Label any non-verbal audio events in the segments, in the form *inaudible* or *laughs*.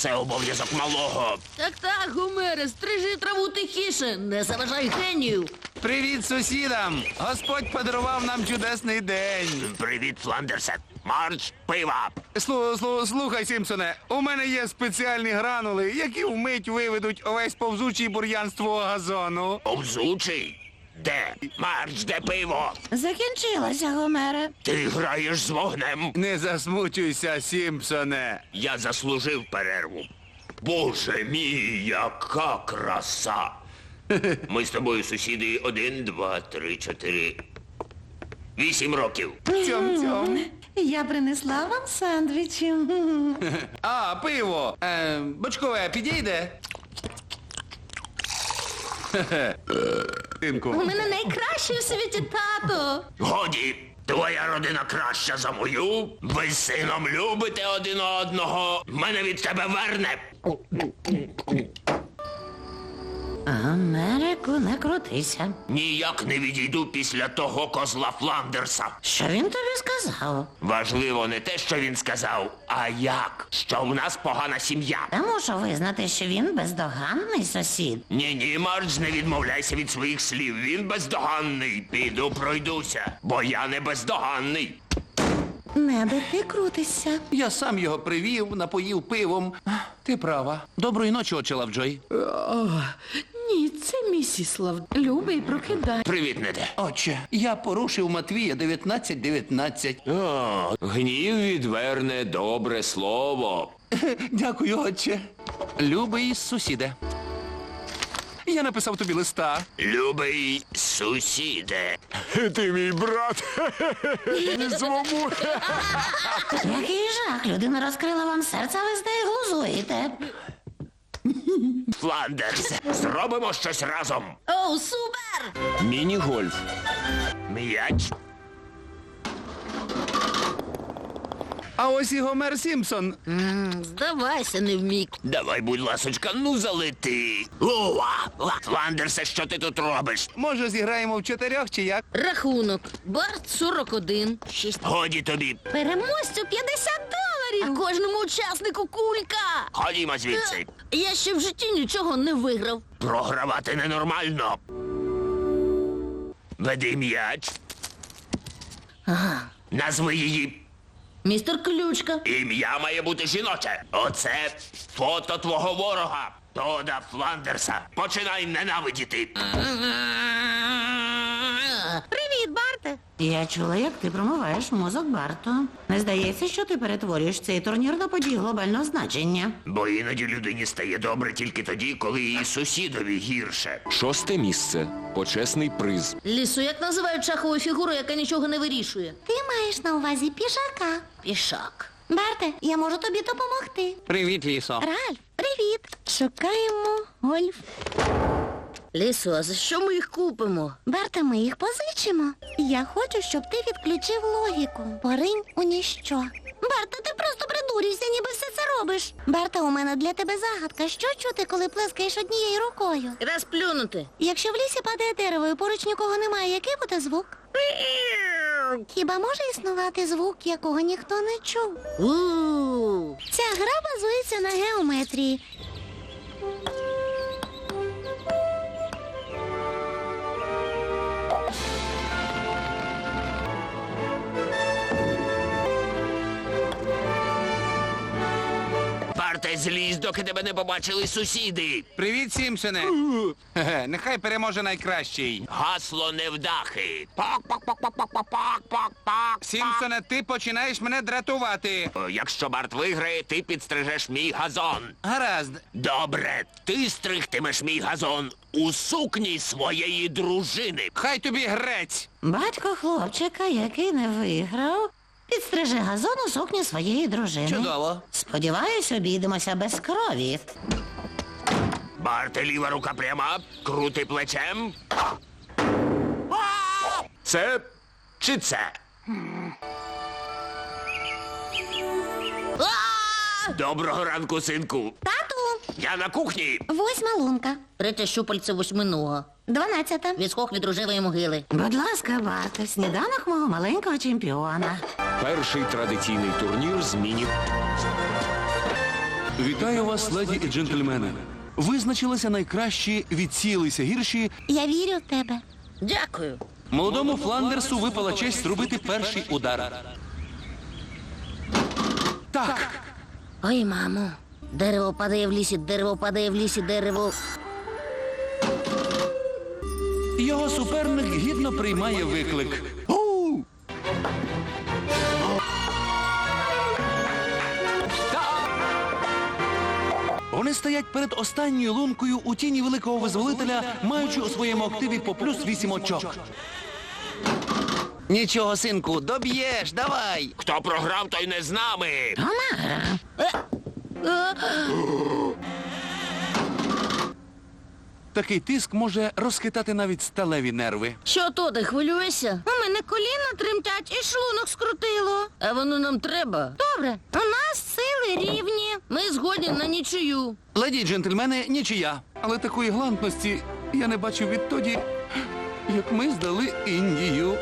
Це обов'язок малого. Так так, Гомере, стрижи траву тихіше, не заважай генію. Привіт сусідам! Господь подарував нам чудесний день. Привіт, Фландерсе. Марч, пива. Слу, слу, слухай, Сімпсоне, у мене є спеціальні гранули, які вмить виведуть увесь повзучий бур'ян з твого газону. Повзучий. Де? Марч, де пиво? Закінчилося, Гомере. Ти граєш з вогнем. Не засмучуйся, Сімпсоне. Я заслужив перерву. Боже мій, яка краса! *laughs* Ми з тобою сусіди один, два, три, чотири. Вісім років. Цьом-цьом. Я принесла вам сандвічі. *laughs* А, пиво. Е, бочкове, підійде? Хе-хе. У мене найкращий у світі тато. Годі, твоя родина краща за мою. Ви з сином любите один одного. Мене від тебе верне. Гомерику, не крутися. Ніяк не відійду після того козла Фландерса. Що він тобі сказав? Важливо не те, що він сказав, а як. Що в нас погана сім'я. Та мушу визнати, що він бездоганний сусід. Ні, ні, Мардж, не відмовляйся від своїх слів. Він бездоганний. Піду пройдуся, бо я не бездоганний. Не де ти крутишся. Я сам його привів, напоїв пивом. Ти права. Доброї ночі, отче Лавджой. Ні, це місіс Лав. Любий, прокидай. Привіт, Неде. Отче, я порушив Матвія 19.19. О, гнів відверне добре слово. *laughs* Дякую, отче. Любий сусіде. Я написав тобі листа. Любий сусіде. *laughs* Ти мій брат. *laughs* Який жах, людина розкрила вам серце, а ви з нею глузуєте. Фландерс. Зробимо щось разом. О, супер! Міні-гольф. М'яч. А ось і Гомер Сімпсон. М, Здавайся, не вмік. Давай, будь ласочка, ну залети. Ова! Фландерсе, що ти тут робиш? Може, зіграємо в чотирьох чи як? Рахунок. Барт 41. Шість. Годі тобі. Переможцю 50 доларів. А кожному учаснику кулька. Ходімо звідси. Я ще в житті нічого не виграв. Програвати ненормально. Веди м'яч. Назви її. Містер Ключка. Ім'я має бути жіноче. Оце фото твого ворога. Тода Фландерса. Починай ненавидіти. Я чула, як ти промиваєш мозок Барту. Не здається, що ти перетворюєш цей турнір на події глобального значення. Бо іноді людині стає добре тільки тоді, коли її сусідові гірше. Шосте місце. Почесний приз. Лісу, як називають шахову фігуру, яка нічого не вирішує? Ти маєш на увазі пішака. Пішак. Барте, я можу тобі допомогти. Привіт, лісо. Ральф, привіт. Шукаємо гольф. Лісу, а за що ми їх купимо? Барта, ми їх позичимо. Я хочу, щоб ти відключив логіку. Поринь у ніщо. Барта, ти просто придурюєшся, ніби все це робиш. Барта, у мене для тебе загадка. Що чути, коли плескаєш однією рукою? Раз плюнути. Якщо в лісі падає дерево і поруч нікого немає, який буде звук? Хіба може існувати звук, якого ніхто не чув? Ця гра базується на геометрії. Барте, злізь, доки тебе не побачили сусіди. Привіт, Сімпсоне. Хе-хе, Нехай переможе найкращий. Гасло невдахи. Пак, пак, пак, пак, пак, пак, пак, пак, пак. Сімпсоне, ти починаєш мене дратувати. О, Якщо Барт виграє, ти підстрижеш мій газон. Гаразд. Добре, ти стригтимеш мій газон у сукні своєї дружини. Хай тобі грець. Батько хлопчика, який не виграв, підстриже газон у сукні своєї дружини. Чудово. Сподіваюсь, обійдемося без крові. Барте, ліва рука пряма, крути плечем. Це чи це? А! Доброго ранку, синку. Тату, Я на кухні. восьма лунка. Третє щупальце восьминога. Дванадцята. Відскок від рожевої могили. Будь ласка, Барте, сніданок мого маленького чемпіона. Перший традиційний турнір з міні. Вітаю вас, леді і джентльмени. Визначилися найкращі, відсіялися гірші. Я вірю в тебе. Дякую. Молодому Фландерсу випала честь зробити перший удар. Так, Ой, мамо. Дерево падає в лісі, дерево падає в лісі, дерево. Його суперник гідно приймає виклик. Вони стоять перед останньою лункою у тіні великого визволителя, маючи у своєму активі по плюс вісім очок. Нічого, синку, доб'єш, давай. Хто програв, той не з нами. Такий тиск може розхитати навіть сталеві нерви. Що то, ти хвилюєшся? У мене коліна тремтять і шлунок скрутило. А воно нам треба. Добре, у нас сили рівні. Ми згодні на нічию. Леді джентльмени, нічия. Але такої галантності я не бачив відтоді, як ми здали Індію.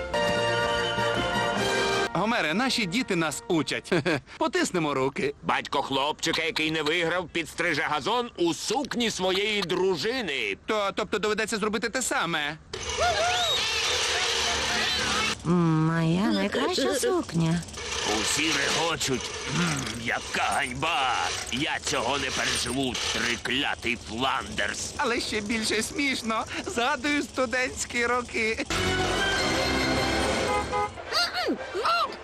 Гомере, наші діти нас учать. *laughs* Потиснемо руки. Батько хлопчика, який не виграв, підстриже газон у сукні своєї дружини. То, тобто доведеться зробити те саме. Моя найкраща сукня. Усі регочуть. «М, яка ганьба! Я цього не переживу, триклятий Фландерс. Але ще більше смішно. Згадую студентські роки.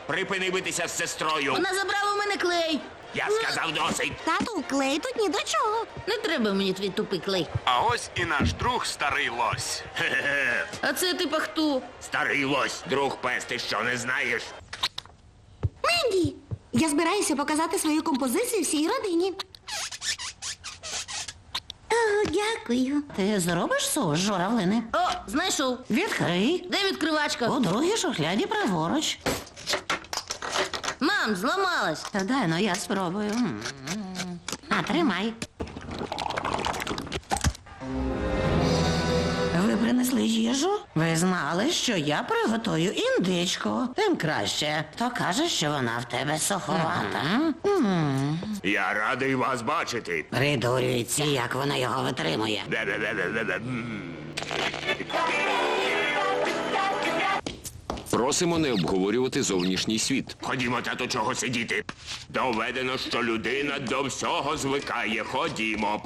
Припини битися з сестрою. Вона забрала у мене клей. Я сказав досить. Тату, клей тут ні до чого. Не треба мені твій тупий клей. А ось і наш друг старий лось. Хе-хе. А це типа хто? Старий лось, друг пес, ти що не знаєш? Менді, я збираюся показати свою композицію всій родині. Дякую. Ти зробиш соус журавлини? О, знайшов. Відкрий. Де відкривачка? У другій шухляді праворуч. Мам, зламалась. Та дай, ну я спробую. М. А, тримай. Принесли їжу? Ви знали, що я приготую індичку. Тим краще. То каже, що вона в тебе суховата. М. Я радий вас бачити. Придурюється, як вона його витримує. Бе-бе-бе-бе-бе. М. Просимо не обговорювати зовнішній світ. Ходімо, тату, чого сидіти. Доведено, що людина до всього звикає. Ходімо.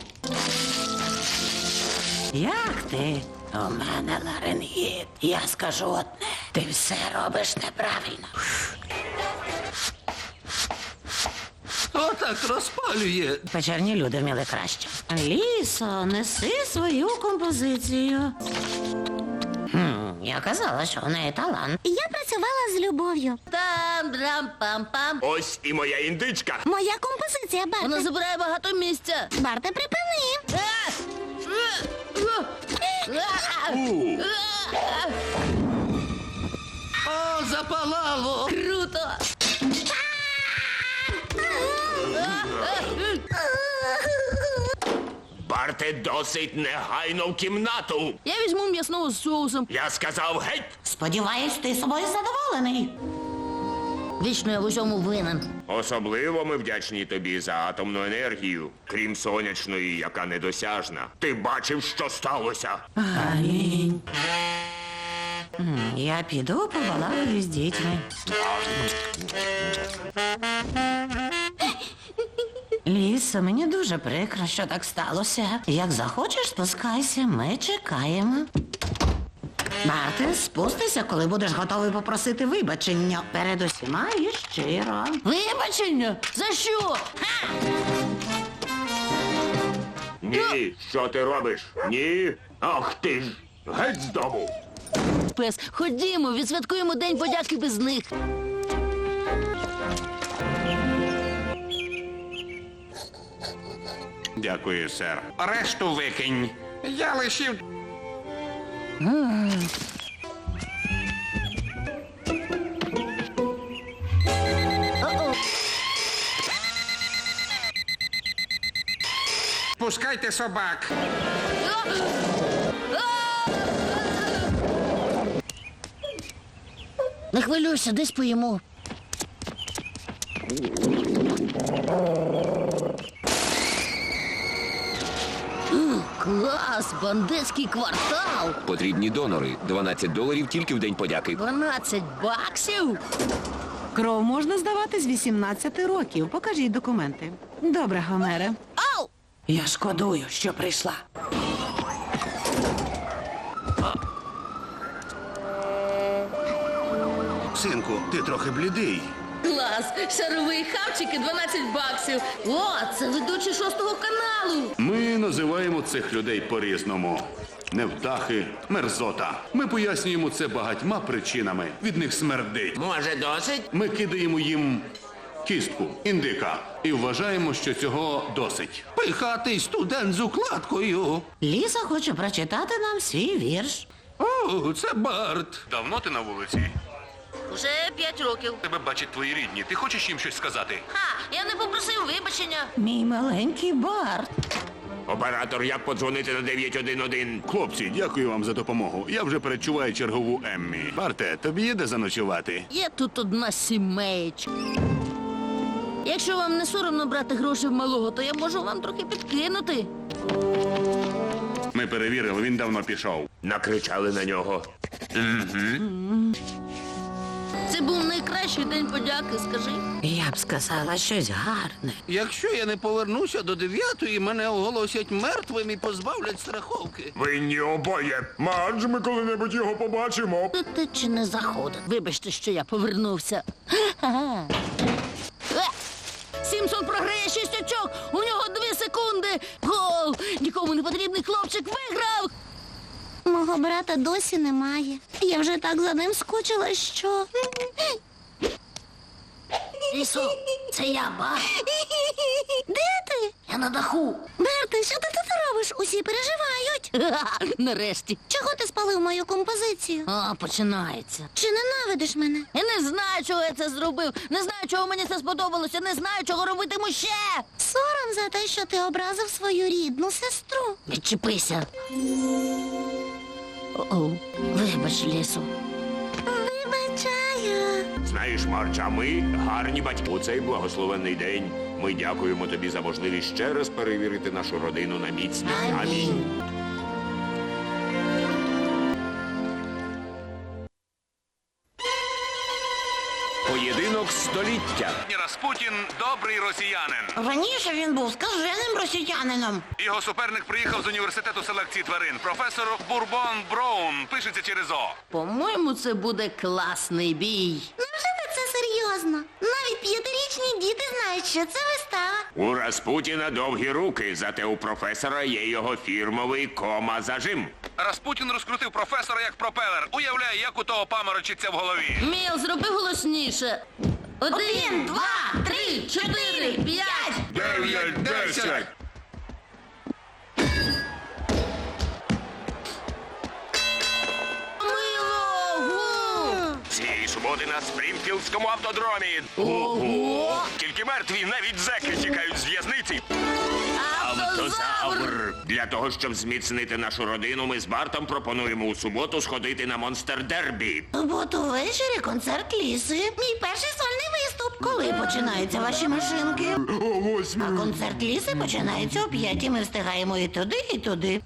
Як ти? У мене ларингіт. Я скажу одне. Ти все робиш неправильно. Отак розпалює. Печерні люди вміли краще. Лісо, неси свою композицію. Хм, я казала, що в неї талант. Я працювала з любов'ю. Там, драм, пам, пам. Ось і моя індичка. Моя композиція, Вона Барте. забирає багато місця. Барте, припини. У. О, запалало! Круто! Барте, досить негайно в кімнату. Я візьму м'ясного з соусом. Я сказав геть. Сподіваюсь, ти собою задоволений. Вічно я в усьому винен. Особливо ми вдячні тобі за атомну енергію, крім сонячної, яка недосяжна. Ти бачив, що сталося? Амінь. Я піду побалакаю з дітьми. Лісо, мені дуже прикро, що так сталося. Як захочеш, спускайся, ми чекаємо. Марти, спустися, коли будеш готовий попросити вибачення. Перед усіма і щиро. Вибачення? За що? Ха! Ні, що ти робиш? Ні? Ах ти ж! Геть з дому! Пес, ходімо, відсвяткуємо День подяки без них. Дякую, сер. Решту викинь. Я лишив. Пускайте собак. Не хвилюйся, десь поїмо. Клас, бандитський квартал. Потрібні донори. 12 доларів тільки в день подяки. 12 баксів. Кров можна здавати з 18 років. Покажіть документи. Добре, Гомере. Ау! Я шкодую, що прийшла. Синку, ти трохи блідий. Клас, шаровий хавчики 12 баксів. О, це ведучий шостого каналу. Ми називаємо цих людей по-різному. Невдахи, мерзота. Ми пояснюємо це багатьма причинами. Від них смердить. Може, досить? Ми кидаємо їм кістку, індика, і вважаємо, що цього досить. Пихатий студент з укладкою. Ліса хоче прочитати нам свій вірш. О, це Барт. Давно ти на вулиці? 5 років. Тебе бачать твої рідні. Ти хочеш їм щось сказати? Ха, я не попросив вибачення. Мій маленький Барт. Оператор, як подзвонити на 911? Хлопці, дякую вам за допомогу. Я вже передчуваю чергову Еммі. Барте, тобі є де заночувати? Є тут одна сімейчка. Якщо вам не соромно брати гроші в малого, то я можу вам трохи підкинути. Ми перевірили, він давно пішов. Накричали на нього. Це був найкращий день подяки, скажи. Я б сказала щось гарне. Якщо я не повернуся до дев'ятої, мене оголосять мертвим і позбавлять страховки. Винні обоє. Мадж, ми коли-небудь його побачимо. Ти чи не заходить? Вибачте, що я повернувся. Е! Сімсон програє шість очок. У нього дві секунди. Гол! Нікому не потрібний хлопчик виграв. Мого брата досі немає. Я вже так за ним скучила, що. Лісо, це я, ба. Де ти? Я на даху. Берте, що ти тут робиш? Усі переживають. *laughs* Нарешті. Чого ти спалив мою композицію? О, починається. Чи ненавидиш мене? Я не знаю, чого я це зробив. Не знаю, чого мені це сподобалося. Не знаю, чого робитиму ще. Сором за те, що ти образив свою рідну сестру. Відчепися. О, вибач, лісу. Вибачаю. Знаєш, Марча, ми гарні батьки. У цей благословенний день ми дякуємо тобі за можливість ще раз перевірити нашу родину на міцність. Амінь. Поєдинок століття. Распутін добрий росіянин. Раніше він був скаженим росіянином. Його суперник приїхав з університету селекції тварин. Професор Бурбон Броун пишеться через О. По-моєму, це буде класний бій. Невже це серйозно? Навіть п'ятирічні діти знають, що це вистава. У Распутіна довгі руки, зате у професора є його фірмовий кома-зажим. Распутін розкрутив професора як пропелер. Уявляє, як у того паморочиться в голові. Міл, зроби голосніше. Один, два, три, чотири, п'ять. Дев'ять, десять. Мило! Цієї суботи на Спрінфілдському автодромі. Ого! Тільки мертві, навіть зеки тікають з в'язниці. Автозавр! Для того, щоб зміцнити нашу родину, ми з Бартом пропонуємо у суботу сходити на Монстер Дербі. Суботу ввечері концерт ліси. Мій перший сольний виступ. Коли починаються ваші машинки? О, восьмі. А концерт ліси починається о п'ятій. Ми встигаємо і туди, і туди.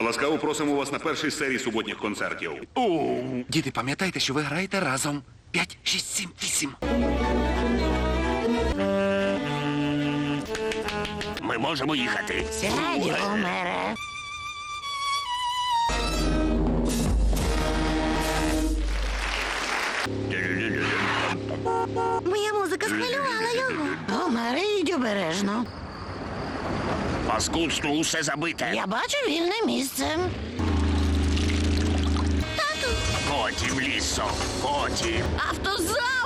Ласкаво просимо вас на першій серії суботніх концертів. Діти, пам'ятайте, що ви граєте разом. П'ять, шість, сім, вісім. Можемо їхати. Сядь, Гомере. Моя музика схвилювала його. Гомере, йдь обережно. Паскудство усе забите. Я бачу вільне місце. Потім лісо. Потім. Автозавр!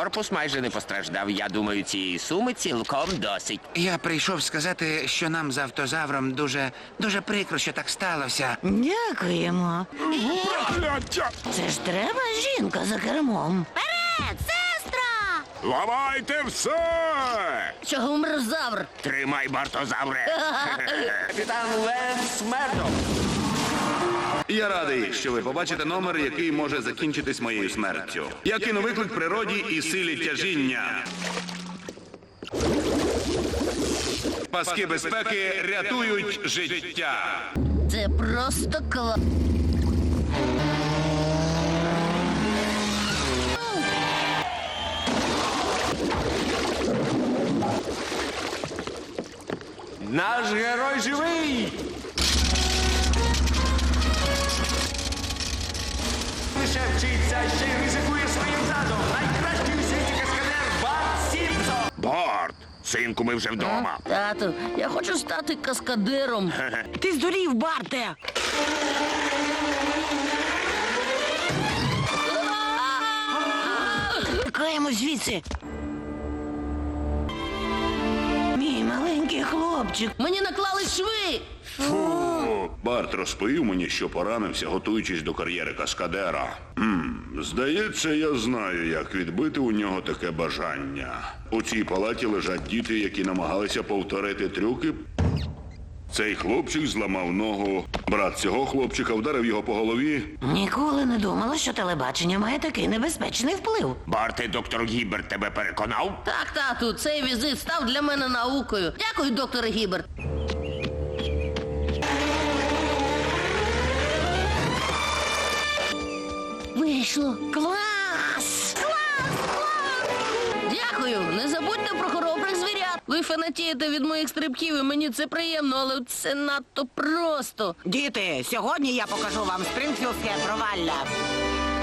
Корпус майже не постраждав. Я думаю, цієї суми цілком досить. Я прийшов сказати, що нам з автозавром дуже, дуже прикро, що так сталося. Дякуємо. Прокляття! Це ж треба жінка за кермом. Вперед, сестра! Ламайте все! Чого мерзавр? Тримай, бартозавре! *laughs* Капітан Ленс Мердок! Я радий, що ви побачите номер, який може закінчитись моєю смертю. Я кину виклик природі і силі тяжіння. Паски безпеки рятують життя. Це просто клас. Наш герой живий! Лише вчиться, ще й ризикує своїм задом. Найкращий у світі каскадер Барт Сімпсон! Барт, синку, ми вже вдома. Тату, я хочу стати каскадером. Ти здурів, Барте! Тікаємо звідси. Мій маленький хлопчик. Мені наклали шви. Барт розповів мені, що поранився, готуючись до кар'єри каскадера. Хм, здається, я знаю, як відбити у нього таке бажання. У цій палаті лежать діти, які намагалися повторити трюки. Цей хлопчик зламав ногу. Брат цього хлопчика вдарив його по голові. Ніколи не думала, що телебачення має такий небезпечний вплив. Барте, доктор Гібер тебе переконав? Так, тату, цей візит став для мене наукою. Дякую, доктор Гіберт. Вийшло. Клас! Дякую. Не забудьте про хоробрих звірят. Ви фанатієте від моїх стрибків, і мені це приємно, але це надто просто. Діти, сьогодні я покажу вам спрингфілдське провалля.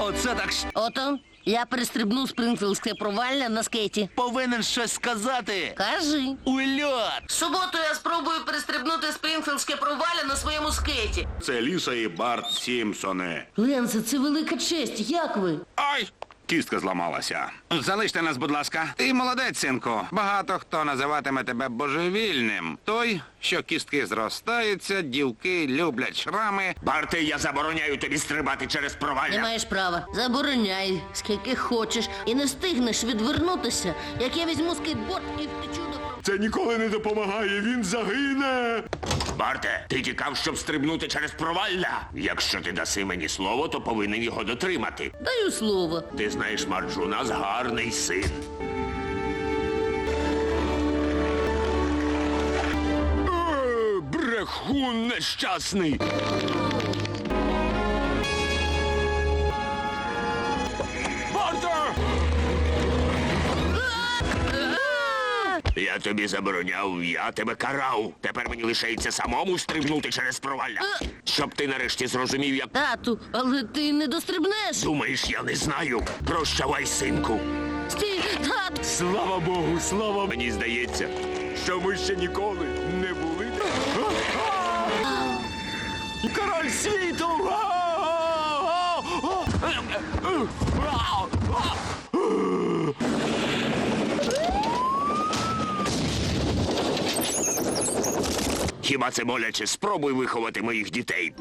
Оце так Ото, я перестрибну спрингфілдське провалля на скейті. повинен щось сказати. Кажи. Ульот! В суботу я спробую перестрибнути спрингфілдське провалля на своєму скейті. Це Ліса і Барт Сімпсони. Ленсе, це велика честь. Як ви? Ай! Кістка зламалася. Залиште нас, будь ласка. Ти молодець, синку. Багато хто називатиме тебе божевільним. Той, що кістки зростаються, дівки люблять шрами. Барте, я забороняю тобі стрибати через Не провалля. маєш права. Забороняй, скільки хочеш, і не встигнеш відвернутися, як я візьму скейтборд і втечу до Це ніколи не допомагає, він загине. Барте, ти тікав, щоб стрибнути через провалля. Якщо ти даси мені слово, то повинен його дотримати. Даю слово. Ти знаєш, Марджу, у нас гарний син. Е, Брехун нещасний. Я тобі забороняв, я тебе карав. Тепер мені лишається самому стрибнути через провалля. Щоб ти нарешті зрозумів, як Тату, але ти не дострибнеш. думаєш, я не знаю. Прощавай, синку. Стій, тату. Слава Богу, слава мені здається, що ми ще ніколи не були. Король світу! Хіба це боляче? Спробуй виховати моїх дітей.